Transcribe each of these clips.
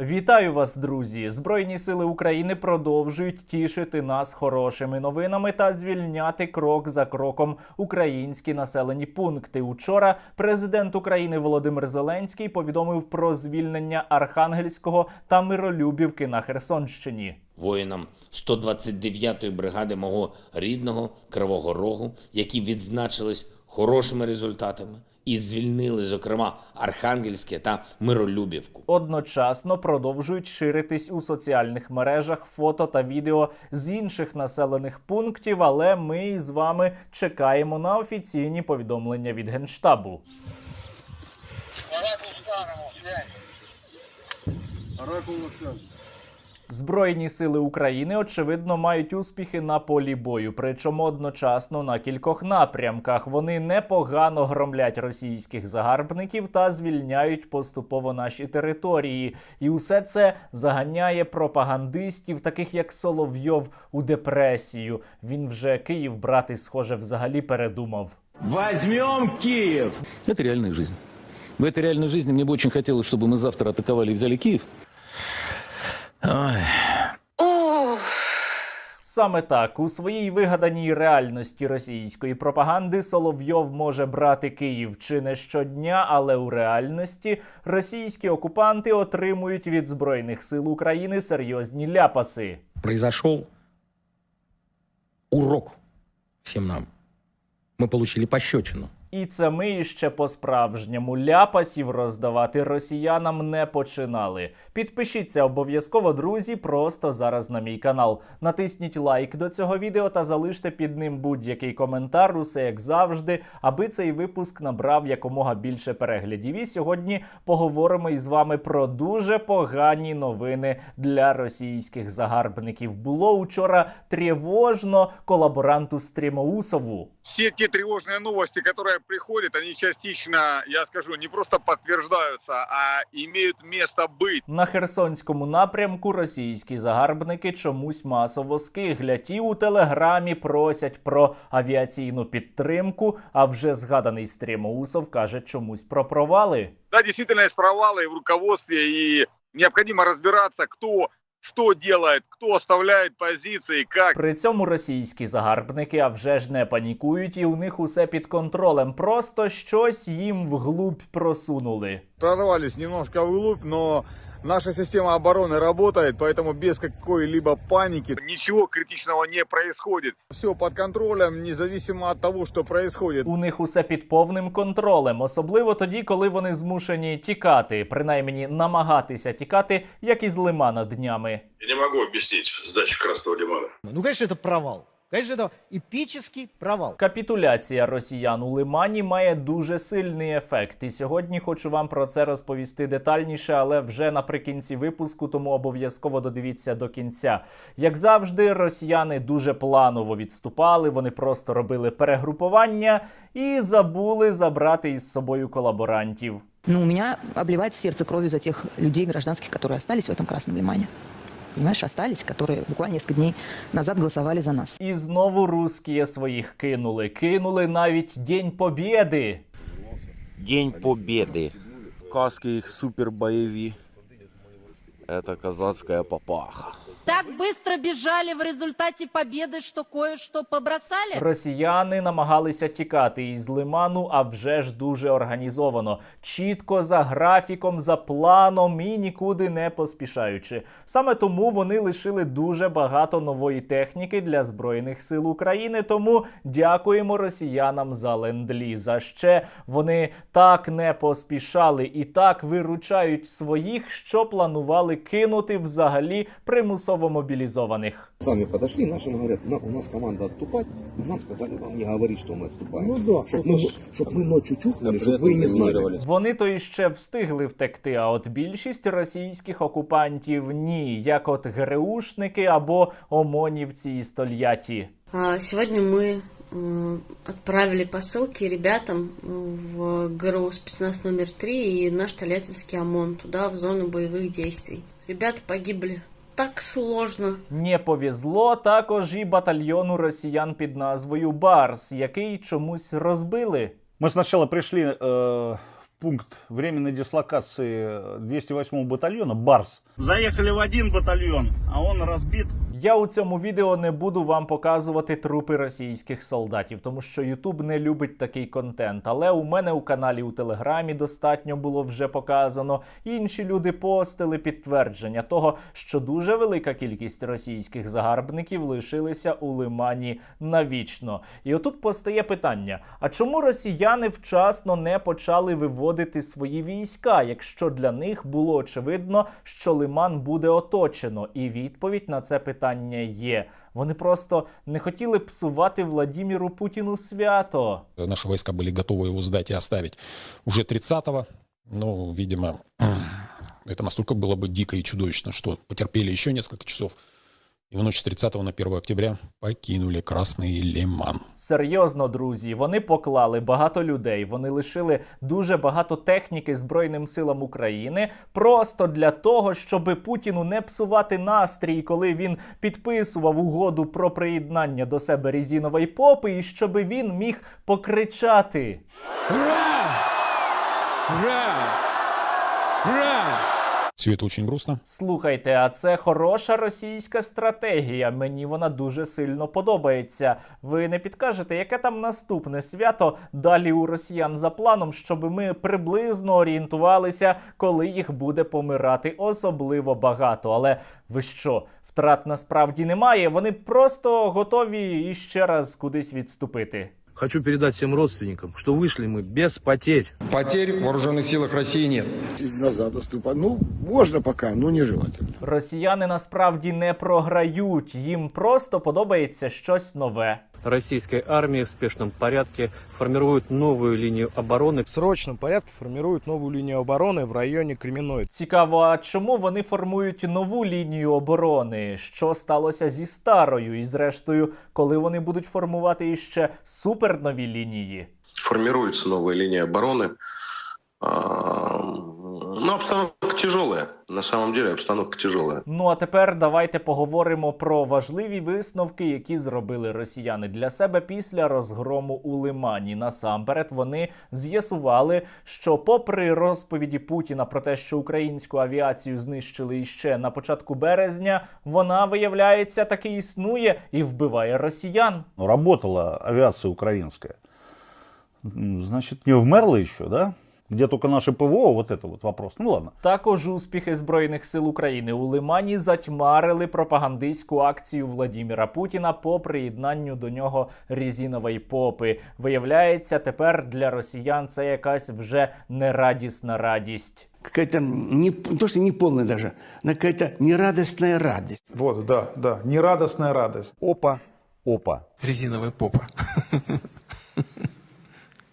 Вітаю вас, друзі! Збройні сили України продовжують тішити нас хорошими новинами та звільняти крок за кроком українські населені пункти. Учора президент України Володимир Зеленський повідомив про звільнення Архангельського та Миролюбівки на Херсонщині. воїнам 129-ї бригади мого рідного Кривого Рогу, які відзначились хорошими результатами і звільнили, зокрема, Архангельське та Миролюбівку. Одночасно продовжують ширитись у соціальних мережах фото та відео з інших населених пунктів, але ми з вами чекаємо на офіційні повідомлення від генштабу. Оракул на связи. Збройні сили України очевидно мають успіхи на полі бою, причому одночасно на кількох напрямках. Вони непогано громлять російських загарбників та звільняють поступово наші території. І усе це заганяє пропагандистів, таких як Соловйов, у депресію. Він вже Київ брати, схоже, взагалі передумав. Возьмем Киев! Это реальная жизнь. В этой реальной жизни мне бы очень хотелось, чтобы мы завтра атаковали и взяли Киев. Ой. Саме так у своїй вигаданій реальності російської пропаганди Соловйов може брати Київ чи не щодня, але у реальності російські окупанти отримують від збройних сил України серйозні ляпаси. произошел урок всем нам. Мы получили пощечину. І це ми іще по-справжньому ляпасів роздавати росіянам не починали. Підпишіться обов'язково, друзі, просто зараз на мій канал. Натисніть лайк до цього відео та залиште під ним будь-який коментар, усе як завжди, аби цей випуск набрав якомога більше переглядів. І сьогодні поговоримо із вами про дуже погані новини для російських загарбників. Було учора тривожно колаборанту Стрімоусову. Все те тревожные новости, которые приходят, они частично, я скажу, не просто подтверждаются, а имеют место быть. На Херсонському напрямку російські загарбники чомусь масово скиглять і у телеграмі просять про авіаційну підтримку. А вже згаданий Стрімоусов каже чомусь про провали. Да, действительно, есть провалы в руководстве, и необходимо разбираться, кто что делает, хто оставляє позиції, як. При цьому російські загарбники а вже ж не панікують, і у них усе під контролем. Просто щось їм вглубь просунули. прорвались немножко вглубь, но наша система обороны работает, поэтому без какой-либо паники Ничего критичного не происходит. все под контролем, независимо от того, что происходит. У них усе під повним контролем, особливо тоді, коли вони змушені тікати, принаймні намагатися тікати, як із лимана днями. Я не могу объяснить сдачу Красного Лимана. Ну, конечно, это провал. Конечно, это эпический провал. Капітуляція росіян у лимані має дуже сильний ефект. І сьогодні хочу вам про це розповісти детальніше, але вже наприкінці випуску, тому обов'язково додивіться до кінця. Як завжди, росіяни дуже планово відступали, вони просто робили перегрупування і забули забрати із собою колаборантів. Ну, у меня обливает сердце кровью за тех людей гражданских, которые остались в этом Красном Лимане. Понимаешь, остались, которые буквально несколько дней назад голосовали за нас. І знову русські своїх кинули. Кинули навіть День Побєди. День Победы. Каски их супер боеві. Это казацкая папаха. Так быстро бежали в результате победы, что кое-что побросали? Росіяни намагалися тікати із лиману, а вже ж дуже організовано, чітко за графіком, за планом і нікуди не поспішаючи. Саме тому вони лишили дуже багато нової техніки для збройних сил України. Тому дякуємо росіянам за ленд-ліз. А ще вони так не поспішали і так виручають своїх, що планували кинути взагалі примусово мобілізованих. Сами подошли, нашим говорят, «На- у нас команда отступать, нам сказали вам не говорить, что мы отступаем. Ну да. Чтоб мы, чтоб мы ночью чухнули, чтобы вы не знали. Вони то іще встигли втекти, а от більшість російських окупантів ні, як от ГРУшники або ОМОНівці і стольяті. А, Сегодня мы м, отправили посылки ребятам в ГРУ спецназ номер 3 и наш Тольяттинский ОМОН туда, в зону боевых действий. Ребята погибли. Так сложно. Не повезло також і батальйону росіян під назвою Барс, який чомусь розбили. Мы сначала пришли э, пункт временной дислокации 208 батальона «Барс». Заехали в один батальон, а он разбит. Я у цьому відео не буду вам показувати трупи російських солдатів, тому що Ютуб не любить такий контент. Але у мене у каналі у Телеграмі достатньо було вже показано. Інші люди постили підтвердження того, що дуже велика кількість російських загарбників лишилися у лимані навічно. І отут постає питання: а чому росіяни вчасно не почали виводити свої війська, якщо для них було очевидно, що лиман буде оточено? І відповідь на це питання є. Вони просто не хотіли псувати Владіміру Путіну свято. Наши войска были готовы его сдать и оставить уже 30-го. Но, видимо, это настолько было бы дико и чудовищно, что потерпели еще несколько часов. И в ночь с 30 на 1 октября покинули Красный Лиман. Серйозно, друзі, вони поклали багато людей, вони лишили дуже багато техніки Збройним силам України просто для того, щоб Путіну не псувати настрій, коли він підписував угоду про приєднання до себе різінової попи, і щоб він міг покричати. Все это очень грустно. Слухайте, а це хороша російська стратегія. Мені вона дуже сильно подобається. Ви не підкажете, яке там наступне свято далі у росіян за планом, щоб ми приблизно орієнтувалися, коли їх буде помирати особливо багато. Але ви що? Втрат насправді немає. Вони просто готові іще раз кудись відступити. Хочу передать всем родственникам, что вышли мы без потерь. Потерь в вооруженных силах России нет. Назад отступать. Ну, можно пока, но нежелательно. Росіяни насправді не програють, їм просто подобається щось нове. Российская армия в спешном порядке формирует новую линию обороны. В срочном порядке формируют новую линию обороны в районе Кременной. Цікаво, а чому вони формують нову лінію оборони? Що сталося зі старою? І зрештою, коли вони будуть формувати іще супернові лінії? Формируется новая линия обороны. Ну, обстановка тяжелая. На самом деле обстановка тяжелая. Ну а тепер давайте поговоримо про важливі висновки, які зробили росіяни для себе після розгрому у Лимані. Насамперед вони з'ясували, що, попри розповіді Путіна про те, що українську авіацію знищили іще на початку березня, вона виявляється таки існує і вбиває росіян. Ну, работала авиация украинская. М, Значит, не вмерла еще, да? Где только наше ПВО, вот это вот вопрос. Ну ладно. Також успіхи Збройних сил України у Лимані затьмарили пропагандистську акцію Владіміра Путіна по приєднанню до нього різінової попи. Виявляється, тепер для росіян це якась вже нерадісна радість. Какая-то не то, что не полная даже, но какая-то нерадостная радость. Вот, да, да, нерадостная радость. Опа, опа. Резиновая попа.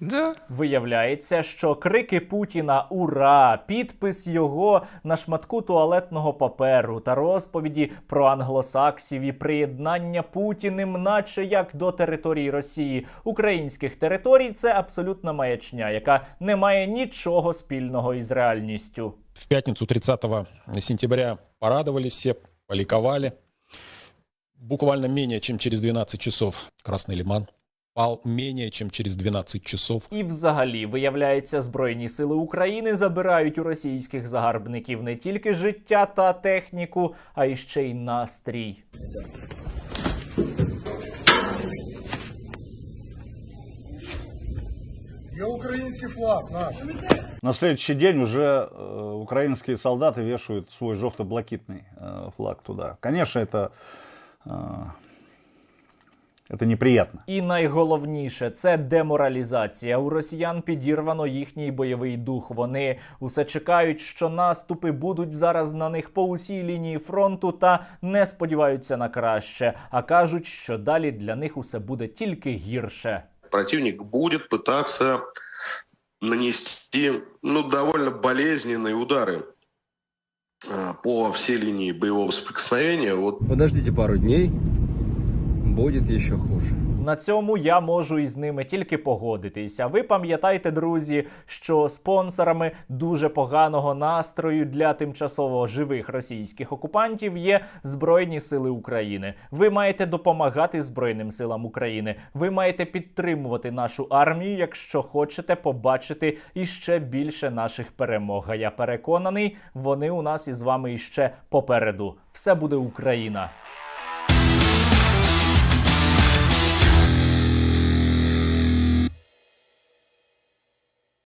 Да. Виявляється, що крики Путіна Ура! Підпис його на шматку туалетного паперу та розповіді про англосаксів і приєднання Путіним, наче як до території Росії, українських територій, це абсолютна маячня, яка не має нічого спільного із реальністю. В пятницу 30 сентября порадовали все, поликовали. Буквально менее чем через 12 часов Красный Лиман пал менее чем через 12 часов. І взагалі, виявляється, Збройні сили України забирають у російських загарбників не тільки життя та техніку, а й ще й настрій. На следующий день уже э, украинские солдаты вешают свой жовто-блакитный э, флаг туда. Конечно, это, э, это неприятно. І найголовніше це деморалізація. У росіян підірвано їхній бойовий дух. Вони усе чекають, що наступи будуть зараз на них по усій лінії фронту, та не сподіваються на краще, а кажуть, що далі для них усе буде тільки гірше. Противник будет пытаться нанести ну, довольно болезненные удары а, по всей линии боевого соприкосновения. Вот Подождите пару дней, будет еще хуже. На цьому я можу із ними тільки погодитися. Ви пам'ятайте, друзі, що спонсорами дуже поганого настрою для тимчасово живих російських окупантів є Збройні Сили України. Ви маєте допомагати Збройним силам України. Ви маєте підтримувати нашу армію, якщо хочете побачити іще більше наших перемог. А я переконаний, вони у нас із вами іще попереду. Все буде Україна.